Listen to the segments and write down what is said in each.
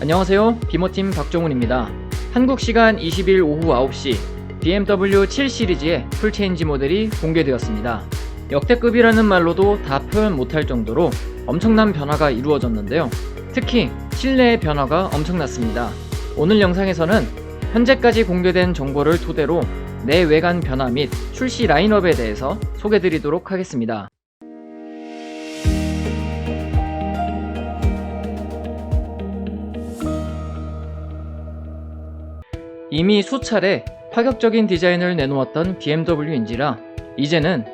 안녕하세요. 비모팀 박종훈입니다. 한국 시간 20일 오후 9시 BMW 7 시리즈의 풀체인지 모델이 공개되었습니다. 역대급이라는 말로도 다 표현 못할 정도로 엄청난 변화가 이루어졌는데요. 특히 실내의 변화가 엄청났습니다. 오늘 영상에서는 현재까지 공개된 정보를 토대로 내외관 변화 및 출시 라인업에 대해서 소개드리도록 하겠습니다. 이미 수차례 파격적인 디자인을 내놓았던 BMW인지라 이제는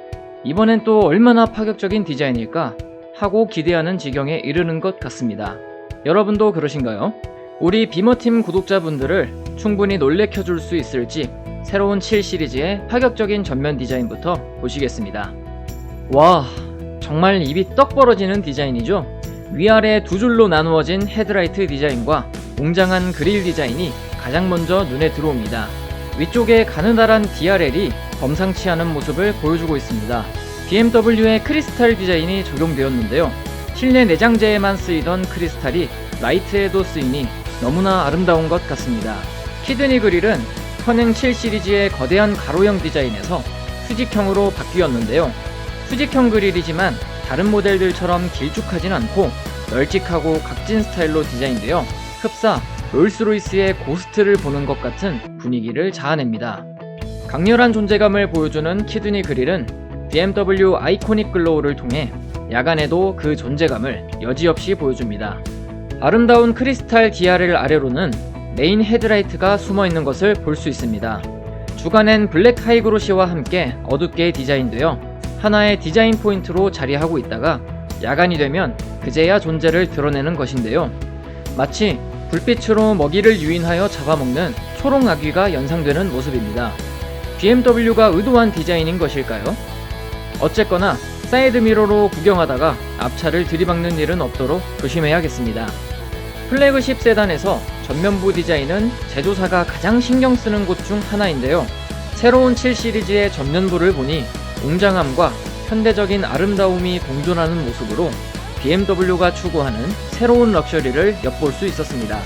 이번엔 또 얼마나 파격적인 디자인일까 하고 기대하는 지경에 이르는 것 같습니다. 여러분도 그러신가요? 우리 비머팀 구독자분들을 충분히 놀래켜줄 수 있을지 새로운 7 시리즈의 파격적인 전면 디자인부터 보시겠습니다. 와, 정말 입이 떡 벌어지는 디자인이죠? 위아래 두 줄로 나누어진 헤드라이트 디자인과 웅장한 그릴 디자인이 가장 먼저 눈에 들어옵니다. 위쪽에 가느다란 DRL이 범상치 않은 모습을 보여주고 있습니다. BMW의 크리스탈 디자인이 적용되었는데요. 실내 내장재에만 쓰이던 크리스탈이 라이트에도 쓰이니 너무나 아름다운 것 같습니다. 키드니 그릴은 현행 7 시리즈의 거대한 가로형 디자인에서 수직형으로 바뀌었는데요. 수직형 그릴이지만 다른 모델들처럼 길쭉하진 않고 널찍하고 각진 스타일로 디자인되어 흡사 롤스로이스의 고스트를 보는 것 같은 분위기를 자아냅니다. 강렬한 존재감을 보여주는 키드니 그릴은 BMW 아이코닉 글로우를 통해 야간에도 그 존재감을 여지없이 보여줍니다. 아름다운 크리스탈 DRL 아래로는 메인 헤드라이트가 숨어 있는 것을 볼 수 있습니다. 주간엔 블랙 하이그로시와 함께 어둡게 디자인되어 하나의 디자인 포인트로 자리하고 있다가 야간이 되면 그제야 존재를 드러내는 것인데요. 마치 불빛으로 먹이를 유인하여 잡아먹는 초록 아귀가 연상되는 모습입니다. BMW가 의도한 디자인인 것일까요? 어쨌거나 사이드 미러로 구경하다가 앞차를 들이박는 일은 없도록 조심해야겠습니다. 플래그십 세단에서 전면부 디자인은 제조사가 가장 신경 쓰는 곳 중 하나인데요. 새로운 7 시리즈의 전면부를 보니 웅장함과 현대적인 아름다움이 공존하는 모습으로 BMW가 추구하는 새로운 럭셔리를 엿볼 수 있었습니다.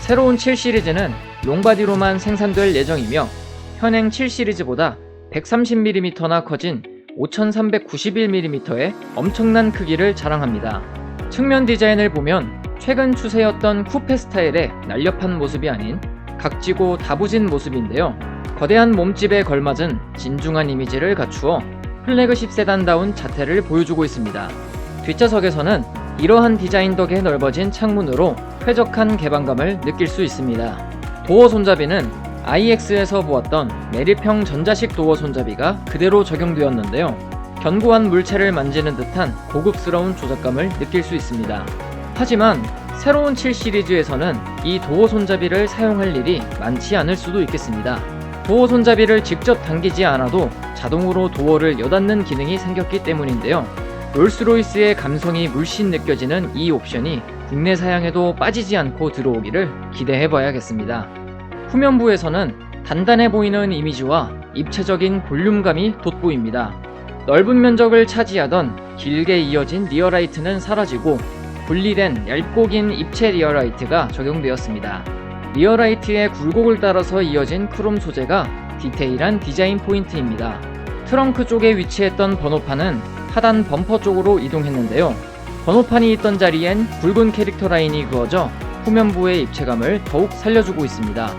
새로운 7 시리즈는 롱바디로만 생산될 예정이며 현행 7 시리즈보다 130mm나 커진 5391mm의 엄청난 크기를 자랑합니다. 측면 디자인을 보면 최근 추세였던 쿠페 스타일의 날렵한 모습이 아닌 각지고 다부진 모습인데요. 거대한 몸집에 걸맞은 진중한 이미지를 갖추어 플래그십 세단다운 자태를 보여주고 있습니다. 뒷좌석에서는 이러한 디자인 덕에 넓어진 창문으로 쾌적한 개방감을 느낄 수 있습니다. 도어 손잡이는 IX에서 보았던 매립형 전자식 도어 손잡이가 그대로 적용되었는데요. 견고한 물체를 만지는 듯한 고급스러운 조작감을 느낄 수 있습니다. 하지만 새로운 7 시리즈에서는 이 도어 손잡이를 사용할 일이 많지 않을 수도 있겠습니다. 도어 손잡이를 직접 당기지 않아도 자동으로 도어를 여닫는 기능이 생겼기 때문인데요. 롤스로이스의 감성이 물씬 느껴지는 이 옵션이 국내 사양에도 빠지지 않고 들어오기를 기대해 봐야겠습니다. 후면부에서는 단단해 보이는 이미지와 입체적인 볼륨감이 돋보입니다. 넓은 면적을 차지하던 길게 이어진 리어라이트는 사라지고 분리된 얇고 긴 입체 리어라이트가 적용되었습니다. 리어라이트의 굴곡을 따라서 이어진 크롬 소재가 디테일한 디자인 포인트입니다. 트렁크 쪽에 위치했던 번호판은 하단 범퍼 쪽으로 이동했는데요. 번호판이 있던 자리엔 굵은 캐릭터 라인이 그어져 후면부의 입체감을 더욱 살려주고 있습니다.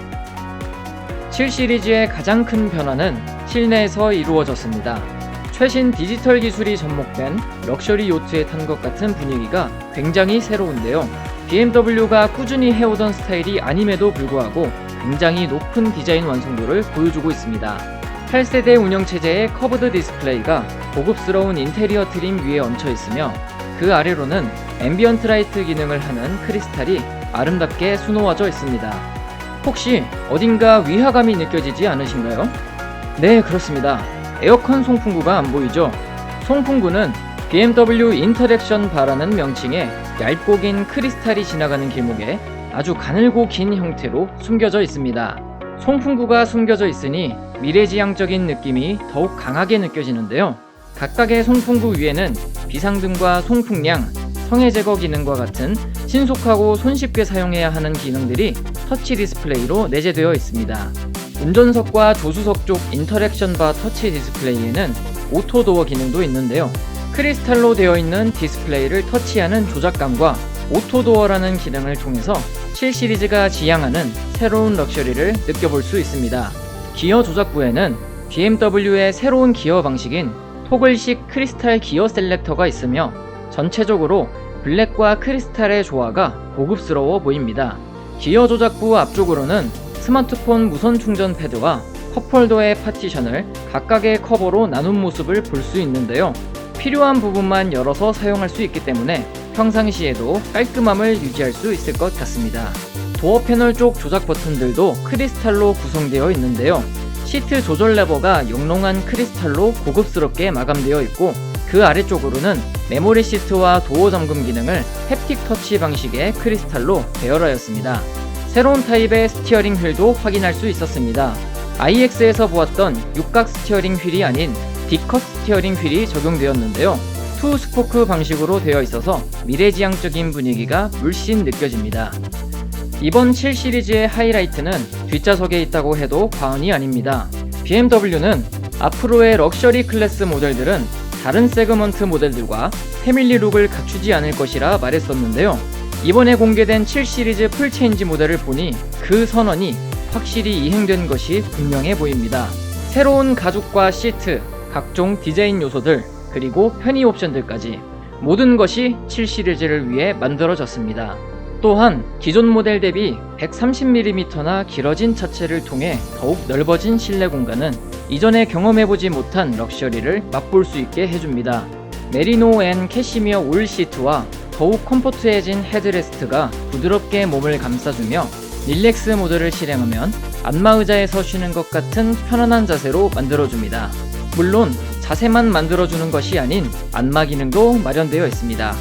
7 시리즈의 가장 큰 변화는 실내에서 이루어졌습니다. 최신 디지털 기술이 접목된 럭셔리 요트에 탄 것 같은 분위기가 굉장히 새로운데요. BMW가 꾸준히 해오던 스타일이 아님에도 불구하고 굉장히 높은 디자인 완성도를 보여주고 있습니다. 8세대 운영체제의 커브드 디스플레이가 고급스러운 인테리어 트림 위에 얹혀 있으며 그 아래로는 앰비언트 라이트 기능을 하는 크리스탈이 아름답게 수놓아져 있습니다. 혹시 어딘가 위화감이 느껴지지 않으신가요? 네, 그렇습니다. 에어컨 송풍구가 안 보이죠? 송풍구는 BMW 인터랙션 바라는 명칭의 얇고 긴 크리스탈이 지나가는 길목에 아주 가늘고 긴 형태로 숨겨져 있습니다. 송풍구가 숨겨져 있으니 미래지향적인 느낌이 더욱 강하게 느껴지는데요. 각각의 송풍구 위에는 비상등과 송풍량, 성해 제거 기능과 같은 신속하고 손쉽게 사용해야 하는 기능들이 터치 디스플레이로 내재되어 있습니다. 운전석과 조수석 쪽 인터랙션 바 터치 디스플레이에는 오토 도어 기능도 있는데요. 크리스탈로 되어 있는 디스플레이를 터치하는 조작감과 오토 도어라는 기능을 통해서 7 시리즈가 지향하는 새로운 럭셔리를 느껴볼 수 있습니다. 기어 조작부에는 BMW의 새로운 기어 방식인 토글식 크리스탈 기어 셀렉터가 있으며 전체적으로 블랙과 크리스탈의 조화가 고급스러워 보입니다. 기어 조작부 앞쪽으로는 스마트폰 무선 충전 패드와 컵홀더의 파티션을 각각의 커버로 나눈 모습을 볼 수 있는데요. 필요한 부분만 열어서 사용할 수 있기 때문에 평상시에도 깔끔함을 유지할 수 있을 것 같습니다. 도어 패널 쪽 조작 버튼들도 크리스탈로 구성되어 있는데요. 시트 조절 레버가 영롱한 크리스탈로 고급스럽게 마감되어 있고 그 아래쪽으로는 메모리 시트와 도어 잠금 기능을 햅틱 터치 방식의 크리스탈로 배열하였습니다. 새로운 타입의 스티어링 휠도 확인할 수 있었습니다. IX에서 보았던 육각 스티어링 휠이 아닌 D컷 스티어링 휠이 적용되었는데요. 투 스포크 방식으로 되어 있어서 미래지향적인 분위기가 물씬 느껴집니다. 이번 7 시리즈의 하이라이트는 뒷좌석에 있다고 해도 과언이 아닙니다. BMW는 앞으로의 럭셔리 클래스 모델들은 다른 세그먼트 모델들과 패밀리 룩을 갖추지 않을 것이라 말했었는데요. 이번에 공개된 7 시리즈 풀 체인지 모델을 보니 그 선언이 확실히 이행된 것이 분명해 보입니다. 새로운 가죽과 시트, 각종 디자인 요소들, 그리고 편의 옵션들까지 모든 것이 7 시리즈를 위해 만들어졌습니다. 또한 기존 모델 대비 130mm나 길어진 차체를 통해 더욱 넓어진 실내 공간은 이전에 경험해보지 못한 럭셔리를 맛볼 수 있게 해줍니다. 메리노 앤 캐시미어 울 시트와 더욱 컴포트해진 헤드레스트가 부드럽게 몸을 감싸주며 릴렉스 모드를 실행하면 안마 의자에 서 쉬는 것 같은 편안한 자세로 만들어줍니다. 물론 자세만 만들어주는 것이 아닌 안마 기능도 마련되어 있습니다.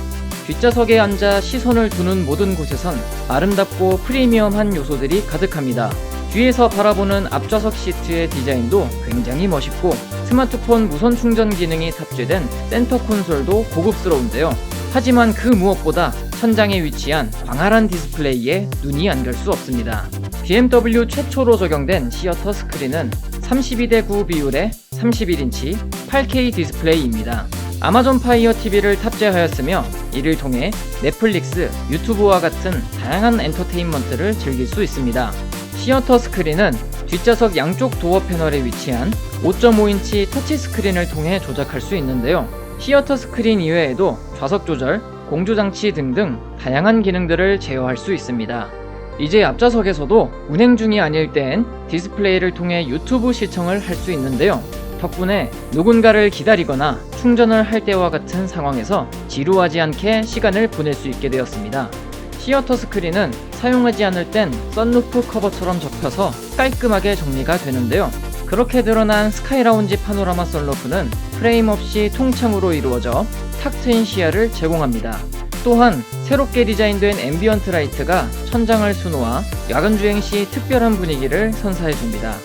뒷좌석에 앉아 시선을 두는 모든 곳에선 아름답고 프리미엄한 요소들이 가득합니다. 뒤에서 바라보는 앞좌석 시트의 디자인도 굉장히 멋있고 스마트폰 무선 충전 기능이 탑재된 센터 콘솔도 고급스러운데요. 하지만 그 무엇보다 천장에 위치한 광활한 디스플레이에 눈이 안 갈 수 없습니다. BMW 최초로 적용된 시어터 스크린은 32대 9 비율의 31인치 8K 디스플레이입니다. 아마존 파이어 TV를 탑재하였으며 이를 통해 넷플릭스, 유튜브와 같은 다양한 엔터테인먼트를 즐길 수 있습니다. 시어터 스크린은 뒷좌석 양쪽 도어 패널에 위치한 5.5인치 터치 스크린을 통해 조작할 수 있는데요. 시어터 스크린 이외에도 좌석 조절, 공조 장치 등등 다양한 기능들을 제어할 수 있습니다. 이제 앞좌석에서도 운행 중이 아닐 땐 디스플레이를 통해 유튜브 시청을 할 수 있는데요. 덕분에 누군가를 기다리거나 충전을 할 때와 같은 상황에서 지루하지 않게 시간을 보낼 수 있게 되었습니다. 시어터 스크린은 사용하지 않을 땐 썬루프 커버처럼 접혀서 깔끔하게 정리가 되는데요. 그렇게 드러난 스카이 라운지 파노라마 썬루프는 프레임 없이 통창으로 이루어져 탁 트인 시야를 제공합니다. 또한 새롭게 디자인된 앰비언트 라이트가 천장을 수놓아 야간 주행 시 특별한 분위기를 선사해 줍니다.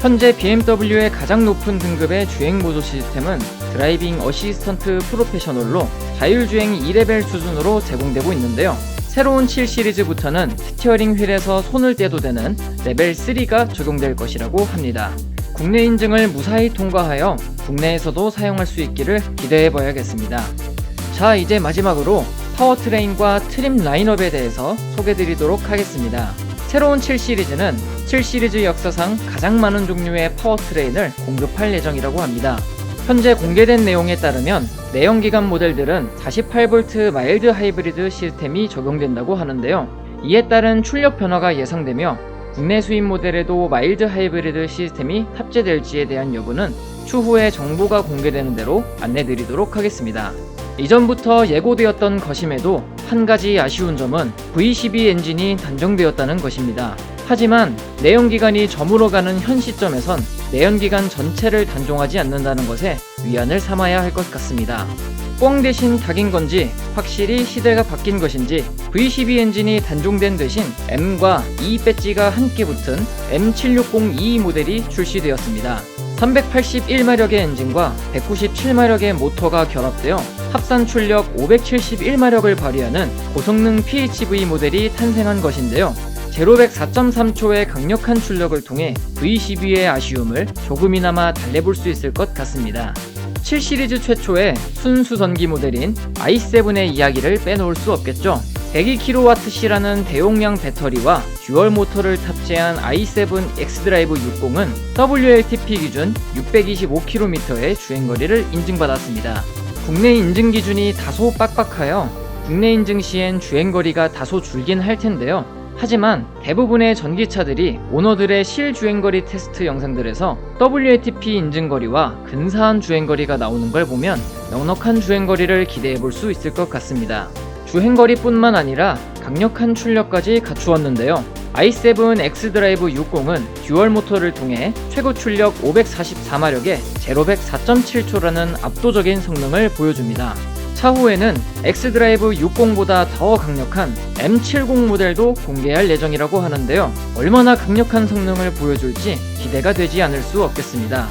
현재 BMW의 가장 높은 등급의 주행 보조 시스템은 드라이빙 어시스턴트 프로페셔널로 자율주행 2레벨 수준으로 제공되고 있는데요. 새로운 7 시리즈부터는 스티어링 휠에서 손을 떼도 되는 레벨 3가 적용될 것이라고 합니다. 국내 인증을 무사히 통과하여 국내에서도 사용할 수 있기를 기대해 봐야겠습니다. 자, 이제 마지막으로 파워트레인과 트림 라인업에 대해서 소개 드리도록 하겠습니다. 새로운 7 시리즈는 7 시리즈 역사상 가장 많은 종류의 파워트레인을 공급할 예정이라고 합니다. 현재 공개된 내용에 따르면 내연기관 모델들은 48V 마일드 하이브리드 시스템이 적용된다고 하는데요. 이에 따른 출력 변화가 예상되며 국내 수입 모델에도 마일드 하이브리드 시스템이 탑재될지에 대한 여부는 추후에 정보가 공개되는 대로 안내드리도록 하겠습니다. 이전부터 예고되었던 것임에도 한 가지 아쉬운 점은 V12 엔진이 단종되었다는 것입니다. 하지만 내연기관이 저물어가는 현 시점에선 내연기관 전체를 단종하지 않는다는 것에 위안을 삼아야 할 것 같습니다. 꽝 대신 닭인 건지 확실히 시대가 바뀐 것인지 V12 엔진이 단종된 대신 M과 E 배지가 함께 붙은 M760E 모델이 출시되었습니다. 381마력의 엔진과 197마력의 모터가 결합되어 합산 출력 571마력을 발휘하는 고성능 PHV 모델이 탄생한 것인데요. 제로백 4.3초의 강력한 출력을 통해 V12의 아쉬움을 조금이나마 달래볼 수 있을 것 같습니다. 7 시리즈 최초의 순수 전기 모델인 i7의 이야기를 빼놓을 수 없겠죠. 102kWh라는 대용량 배터리와 듀얼 모터를 탑재한 i7 x드라이브 60은 WLTP 기준 625km의 주행거리를 인증받았습니다. 국내 인증 기준이 다소 빡빡하여 국내 인증 시엔 주행거리가 다소 줄긴 할 텐데요. 하지만 대부분의 전기차들이 오너들의 실 주행거리 테스트 영상들에서 WLTP 인증거리와 근사한 주행거리가 나오는 걸 보면 넉넉한 주행거리를 기대해 볼 수 있을 것 같습니다. 주행거리뿐만 아니라 강력한 출력까지 갖추었는데요. i7 X드라이브 60은 듀얼 모터를 통해 최고 출력 544마력에 제로백 4.7초라는 압도적인 성능을 보여줍니다. 차후에는 X드라이브 60보다 더 강력한 M70 모델도 공개할 예정이라고 하는데요. 얼마나 강력한 성능을 보여줄지 기대가 되지 않을 수 없겠습니다.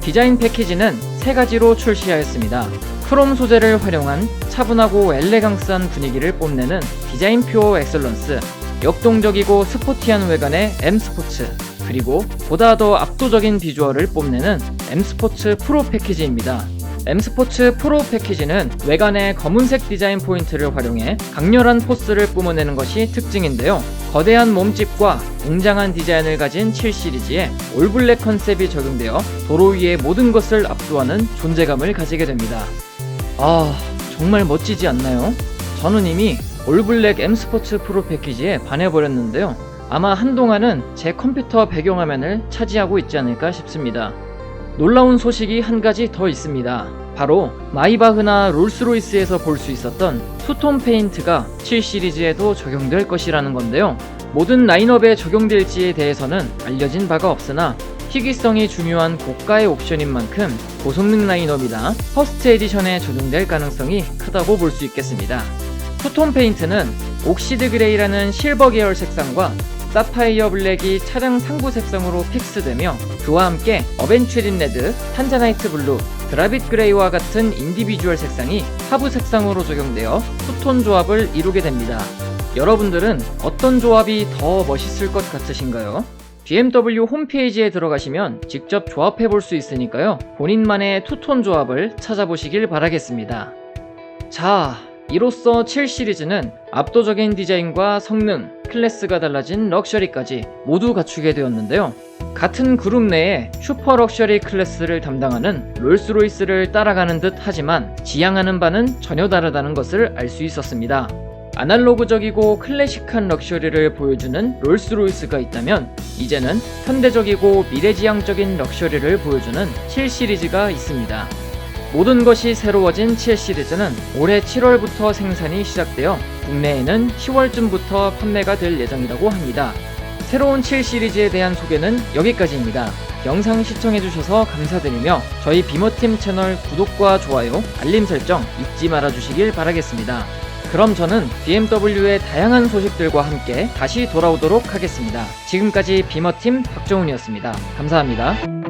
디자인 패키지는 세 가지로 출시하였습니다. 크롬 소재를 활용한 차분하고 엘레강스한 분위기를 뽐내는 디자인 표 엑셀런스, 역동적이고 스포티한 외관의 M 스포츠, 그리고 보다 더 압도적인 비주얼을 뽐내는 M 스포츠 프로 패키지입니다. M 스포츠 프로 패키지는 외관의 검은색 디자인 포인트를 활용해 강렬한 포스를 뿜어내는 것이 특징인데요. 거대한 몸집과 웅장한 디자인을 가진 7 시리즈에 올블랙 컨셉이 적용되어 도로 위의 모든 것을 압도하는 존재감을 가지게 됩니다. 아, 정말 멋지지 않나요? 저는 이미 올블랙 M 스포츠 프로 패키지에 반해버렸는데요. 아마 한동안은 제 컴퓨터 배경화면을 차지하고 있지 않을까 싶습니다. 놀라운 소식이 한 가지 더 있습니다. 바로 마이바흐나 롤스로이스에서 볼 수 있었던 투톤 페인트가 7 시리즈에도 적용될 것이라는 건데요. 모든 라인업에 적용될지에 대해서는 알려진 바가 없으나 희귀성이 중요한 고가의 옵션인 만큼 고성능 라인업이나 퍼스트 에디션에 적용될 가능성이 크다고 볼 수 있겠습니다. 투톤 페인트는 옥시드 그레이라는 실버 계열 색상과 사파이어 블랙이 차량 상부 색상으로 픽스되며 그와 함께 어벤츄린 레드, 탄자나이트 블루, 드라빗 그레이와 같은 인디비주얼 색상이 하부 색상으로 적용되어 투톤 조합을 이루게 됩니다. 여러분들은 어떤 조합이 더 멋있을 것 같으신가요? BMW 홈페이지에 들어가시면 직접 조합해 볼 수 있으니까요. 본인만의 투톤 조합을 찾아보시길 바라겠습니다. 자, 이로써 7 시리즈는 압도적인 디자인과 성능, 클래스가 달라진 럭셔리까지 모두 갖추게 되었는데요. 같은 그룹 내에 슈퍼 럭셔리 클래스를 담당하는 롤스로이스를 따라가는 듯 하지만 지향하는 바는 전혀 다르다는 것을 알 수 있었습니다. 아날로그적이고 클래식한 럭셔리를 보여주는 롤스로이스가 있다면 이제는 현대적이고 미래지향적인 럭셔리를 보여주는 7 시리즈가 있습니다. 모든 것이 새로워진 7 시리즈는 올해 7월부터 생산이 시작되어 국내에는 10월쯤부터 판매가 될 예정이라고 합니다. 새로운 7 시리즈에 대한 소개는 여기까지입니다. 영상 시청해주셔서 감사드리며 저희 비머팀 채널 구독과 좋아요, 알림 설정 잊지 말아주시길 바라겠습니다. 그럼 저는 BMW의 다양한 소식들과 함께 다시 돌아오도록 하겠습니다. 지금까지 비머팀 박정훈이었습니다. 감사합니다.